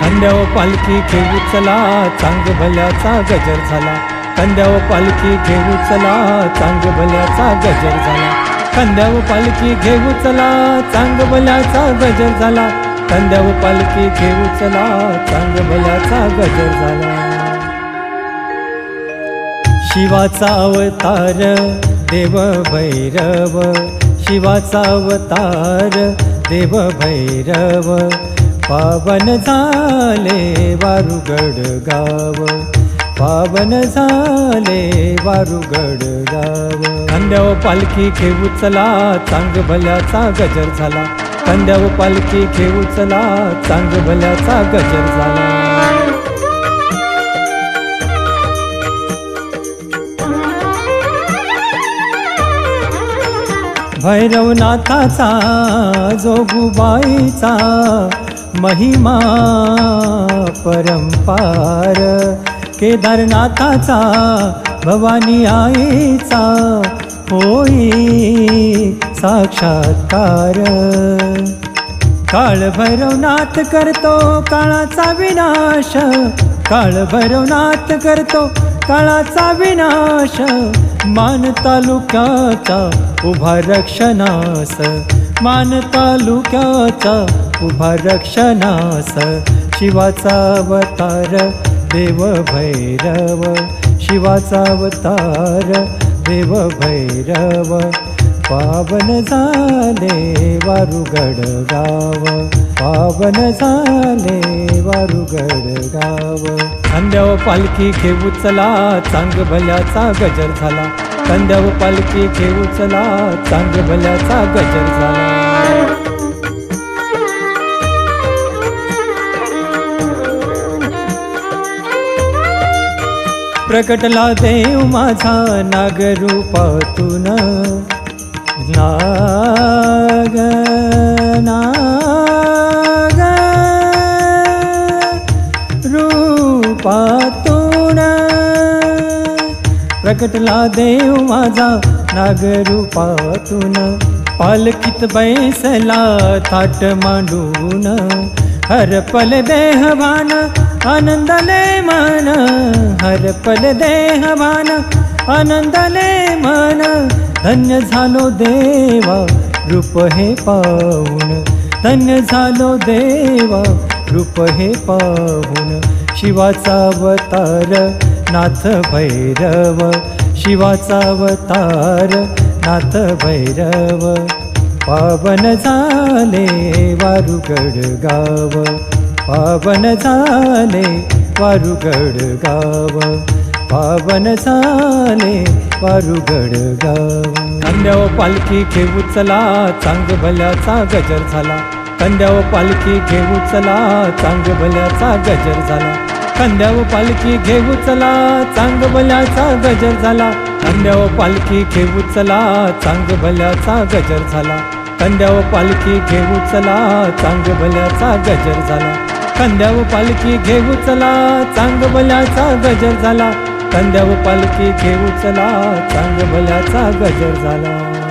खांद्याव पालखी घेऊ चला चांग भल्याचा गजर झाला. कंद्याव पालखी घेऊ चला चांग भल्याचा गजर झाला. खांद्याव पालखी घेऊ चला चांग भल्याचा गजर झाला. कंद्याव पालखी घेऊ चला चांग भल्याचा गजर झाला. शिवाचा अवतार देव भैरव शिवाचा अवतार देव भैरव पावन झाले वारुगड गाव. पावन झाले वारुगड गाव. कांद्याव पालखी घेऊ चला चांग भल्याचा गजर झाला. कांद्याव पालखी घेऊ चला चांग भल्याचा गजर झाला. भैरवनाथाचा जोगुबाईचा महिमा परंपार केदारनाथाचा भवानी आईचा होई साक्षात्कार. काळ भैरवनाथ करतो काळाचा विनाश. काळ भैरवनाथ करतो काळाचा विनाश. मान तालुक्याचा उभा रक्षणास. मान तालुक्याचा उभा रक्षणास शिवाचा अवतार देव भैरव. शिवाचा अवतार देव भैरव. पावन झाले वारुगड गाव. पावन झाले वारुगड गाव. खांद्याव पालखी घेऊ चला चांग भल्याचा गजर झाला. खांद्याव पालखी घेऊ चला चांग भल्याचा गजर झाला. प्रकटला देव माझा नागरूपातून. ना रूपातून. प्रकटला देव माझा नागरूपातून. पालखीत बैसला थाट मांडून. हरपल देहवान आनंदले मन. हरपल देहवान आनंदले मन. धन्य झालो देवा रूप हे पाहून. धन्य झालो देवा रूप हे पाहून. शिवाचा अवतार नाथ भैरव. शिवाचा अवतार नाथ भैरव. पावन झाले वारुगड गाव. पावन झाले वारुगड गाव. पावन झाले वारुगड गाव. कांद्यावर पालखी घेऊ चला चांग भल्याचा गजर झाला. कंद्याव पालखी घेऊ चला चांग भल्याचा गजर झाला. कंद्याव पालखी घेऊ चला चांग भल्याचा गजर झाला. कंद्याव पालखी घेऊ चला चांग भल्याचा गजर झाला. कंद्याव पालखी घेऊ चला चांग भल्याचा गजर झाला. कंद्याव पालखी घेऊ चला चांग भल्याचा गजर झाला. कंद्याव पालखी घेऊ चला चांग भल्याचा गजर झाला.